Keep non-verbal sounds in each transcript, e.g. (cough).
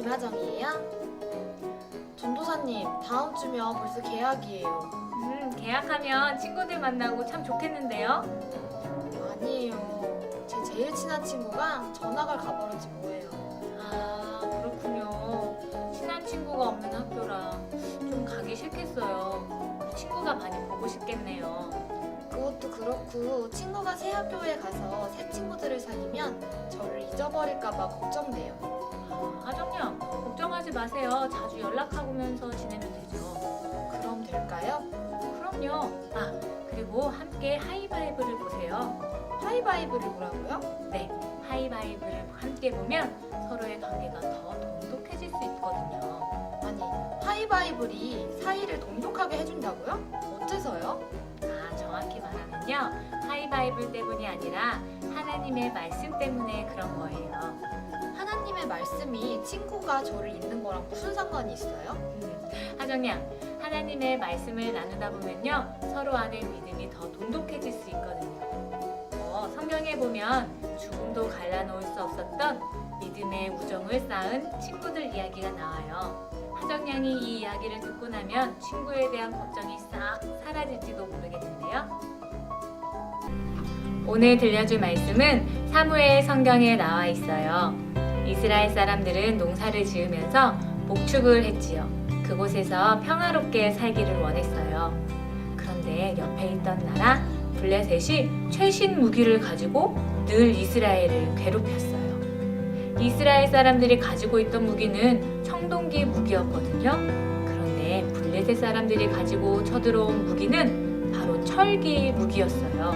김하정이에요. 전도사님, 다음 주면 벌써 계약이에요. 음, 계약하면 친구들 만나고 참 좋겠는데요? 아니에요. 제 제일 친한 친구가 전학을 가버렸지 뭐예요. 아, 그렇군요. 친한 친구가 없는 학교라 좀 가기 싫겠어요. 친구가 많이 보고 싶겠네요. 그것도 그렇고 친구가 새 학교에 가서 새 친구들을 사귀면 저를 잊어버릴까봐 걱정돼요. 걱정하지 마세요. 자주 연락하면서 지내면 되죠. 그럼 될까요? 그럼요. 아, 그리고 함께 하이바이브를 보세요. 하이바이브를 보라고요? 네, 하이바이브를 함께 보면 서로의 관계가 더 돈독해질 수 있거든요. 아니, 하이바이블이 사이를 돈독하게 해준다고요? 어째서요? 아, 정확히 말하면요. 하이바이블 때문이 아니라 하나님의 말씀 때문에 그런 거예요. 하나님의 말씀이 친구가 저를 잊는 거랑 무슨 상관이 있어요? 음, 하정양, 하나님의 말씀을 나누다 보면요. 서로 안에 믿음이 더 돈독해질 수 있거든요. 어, 성경에 보면 죽음도 갈라놓을 수 없었던 믿음의 우정을 쌓은 친구들 이야기가 나와요. 하정양이 이 이야기를 듣고 나면 친구에 대한 걱정이 싹 사라질지도 모르겠는데요. 오늘 들려줄 말씀은 사무엘 성경에 나와 있어요. 이스라엘 사람들은 농사를 지으면서 목축을 했지요. 그곳에서 평화롭게 살기를 원했어요. 그런데 옆에 있던 나라 블레셋이 최신 무기를 가지고 늘 이스라엘을 괴롭혔어요. 이스라엘 사람들이 가지고 있던 무기는 청동기 무기였거든요. 그런데 블레셋 사람들이 가지고 쳐들어온 무기는 바로 철기 무기였어요.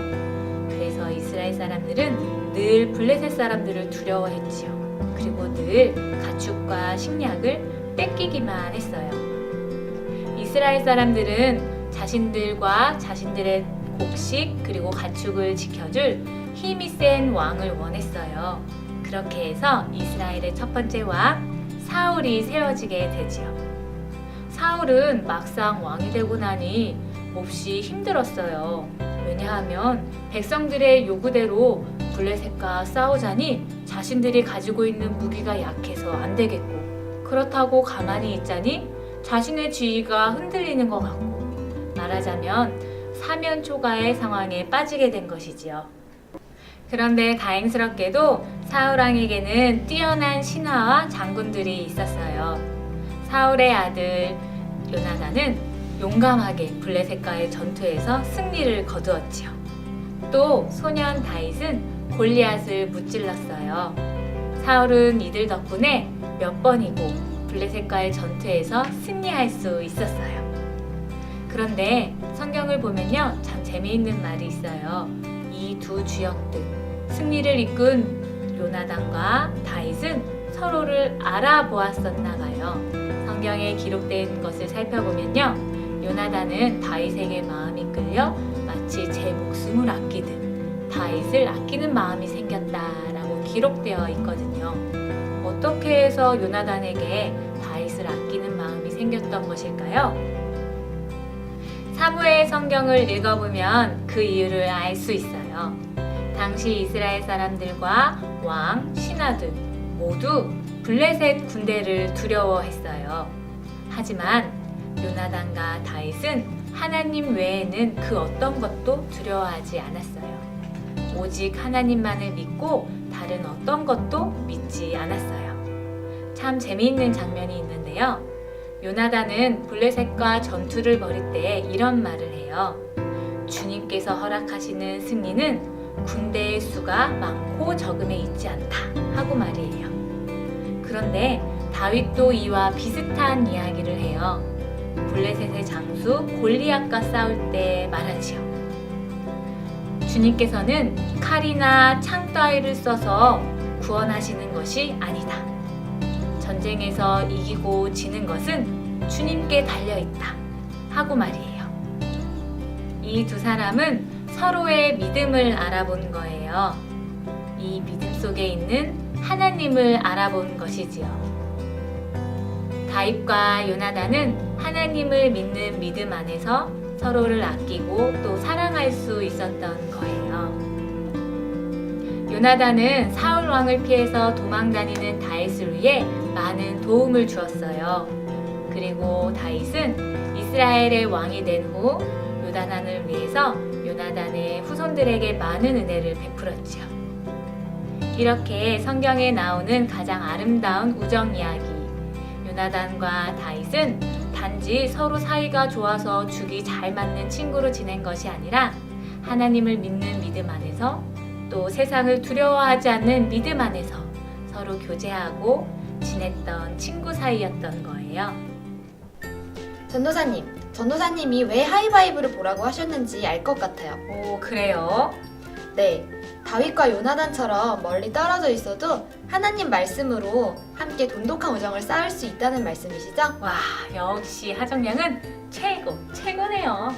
그래서 이스라엘 사람들은 늘 블레셋 사람들을 두려워했지요. 그리고 늘 가축과 식량을 뺏기기만 했어요. 이스라엘 사람들은 자신들과 자신들의 곡식 그리고 가축을 지켜줄 힘이 센 왕을 원했어요. 그렇게 해서 이스라엘의 첫 번째 왕 사울이 세워지게 되지요. 사울은 막상 왕이 되고 나니 몹시 힘들었어요. 왜냐하면 백성들의 요구대로 블레셋과 싸우자니 자신들이 가지고 있는 무기가 약해서 안 되겠고 그렇다고 가만히 있자니 자신의 지위가 흔들리는 것 같고 말하자면 사면 초가의 상황에 빠지게 된 것이지요. 그런데 다행스럽게도 사울왕에게는 뛰어난 신하와 장군들이 있었어요. 사울의 아들 요나단은 용감하게 블레셋과의 전투에서 승리를 거두었지요. 또 소년 다윗은 골리앗을 무찔렀어요. 사울은 이들 덕분에 몇 번이고 블레셋과의 전투에서 승리할 수 있었어요. 그런데 성경을 보면요, 참 재미있는 말이 있어요. 이 두 주역들, 승리를 이끈 요나단과 다윗은 서로를 알아보았었나 봐요. 성경에 기록된 것을 살펴보면요, 요나단은 다윗에게 마음이 끌려 마치 제 목숨을 아끼듯 다윗을 아끼는 마음이 생겼다라고 기록되어 있거든요. 어떻게 해서 요나단에게 다윗을 아끼는 마음이 생겼던 것일까요? 사무엘 성경을 읽어보면 그 이유를 알 수 있어요. 당시 이스라엘 사람들과 왕, 신하들 모두 블레셋 군대를 두려워했어요. 하지만 요나단과 다윗은 하나님 외에는 그 어떤 것도 두려워하지 않았어요. 오직 하나님만을 믿고 다른 어떤 것도 믿지 않았어요. 참 재미있는 장면이 있는데요. 요나단은 블레셋과 전투를 벌일 때 이런 말을 해요. 주님께서 허락하시는 승리는 군대의 수가 많고 적음에 있지 않다 하고 말이에요. 그런데 다윗도 이와 비슷한 이야기를 해요. 블레셋의 장수 골리앗과 싸울 때 말하지요. 주님께서는 칼이나 창 따위를 써서 구원하시는 것이 아니다. 전쟁에서 이기고 지는 것은 주님께 달려 있다. 하고 말이에요. 이 두 사람은 서로의 믿음을 알아본 거예요. 이 믿음 속에 있는 하나님을 알아본 것이지요. 다윗과 요나단은 하나님을 믿는 믿음 안에서 서로를 아끼고 또 사랑할 수 있었던 거예요. 요나단은 사울 왕을 피해서 도망 다니는 다윗을 위해 많은 도움을 주었어요. 그리고 다윗은 이스라엘의 왕이 된 후 요나단을 위해서 요나단의 후손들에게 많은 은혜를 베풀었죠. 이렇게 성경에 나오는 가장 아름다운 우정 이야기. 요나단과 다윗은 단지 서로 사이가 좋아서 죽이 잘 맞는 친구로 지낸 것이 아니라 하나님을 믿는 믿음 안에서 또 세상을 두려워하지 않는 믿음 안에서 서로 교제하고 지냈던 친구 사이였던 거예요. 전도사님, 전도사님이 왜 하이바이브를 보라고 하셨는지 알 것 같아요. 오, 그래요? 네, 다윗과 요나단처럼 멀리 떨어져 있어도 하나님 말씀으로 함께 돈독한 우정을 쌓을 수 있다는 말씀이시죠? 와, 역시 하정량은 최고, 최고네요.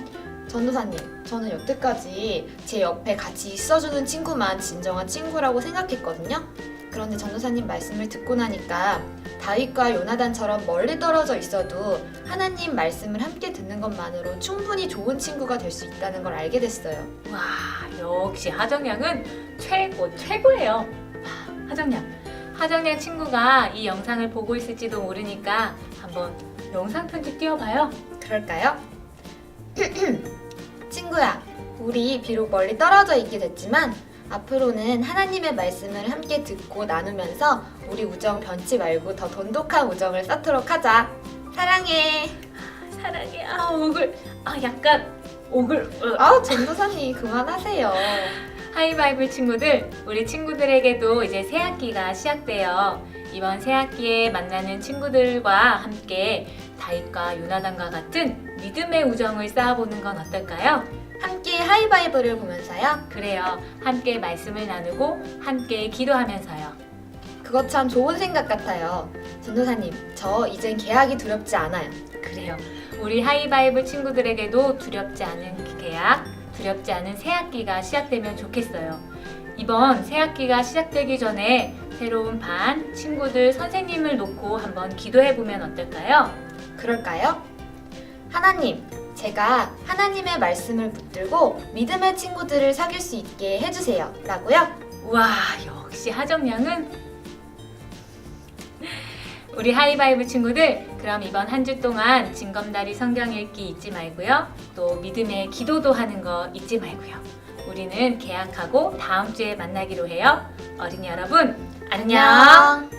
전도사님, 저는 여태까지 제 옆에 같이 있어주는 친구만 진정한 친구라고 생각했거든요. 그런데 전도사님 말씀을 듣고 나니까 다윗과 요나단처럼 멀리 떨어져 있어도 하나님 말씀을 함께 듣는 것만으로 충분히 좋은 친구가 될 수 있다는 걸 알게 됐어요. 와, 역시 하정량은 최고, 최고예요. 와, 하정량. 하정량 친구가 이 영상을 보고 있을지도 모르니까 한번 영상 편지 띄워봐요. 그럴까요? (clears throat) 친구야, 우리 비록 멀리 떨어져 있게 됐지만 앞으로는 하나님의 말씀을 함께 듣고 나누면서 우리 우정 변치 말고 더 돈독한 우정을 쌓도록 하자. 사랑해. 사랑해. 아, 오글. 아, 약간 오글. 어. 아우 전도사님 그만하세요. 하이바이블 친구들, 우리 친구들에게도 이제 새 학기가 시작돼요. 이번 새 학기에 만나는 친구들과 함께 다윗과 요나단과 같은 믿음의 우정을 쌓아보는 건 어떨까요? 함께 하이바이브를 보면서요. 그래요. 함께 말씀을 나누고 함께 기도하면서요. 그거 참 좋은 생각 같아요. 전도사님, 저 이젠 계약이 두렵지 않아요. 그래요. 우리 하이바이블 친구들에게도 두렵지 않은 계약, 두렵지 않은 새 학기가 시작되면 좋겠어요. 이번 새 학기가 시작되기 전에 새로운 반, 친구들, 선생님을 놓고 한번 기도해 보면 어떨까요? 그럴까요? 하나님, 제가 하나님의 말씀을 붙들고 믿음의 친구들을 사귈 수 있게 해주세요. 라고요? 와, 역시 하정량은 우리 하이바이브 친구들, 그럼 이번 한 주 동안 징검다리 성경 읽기 잊지 말고요. 또 믿음의 기도도 하는 거 잊지 말고요. 우리는 계약하고 다음 주에 만나기로 해요. 어린이 여러분, 안녕.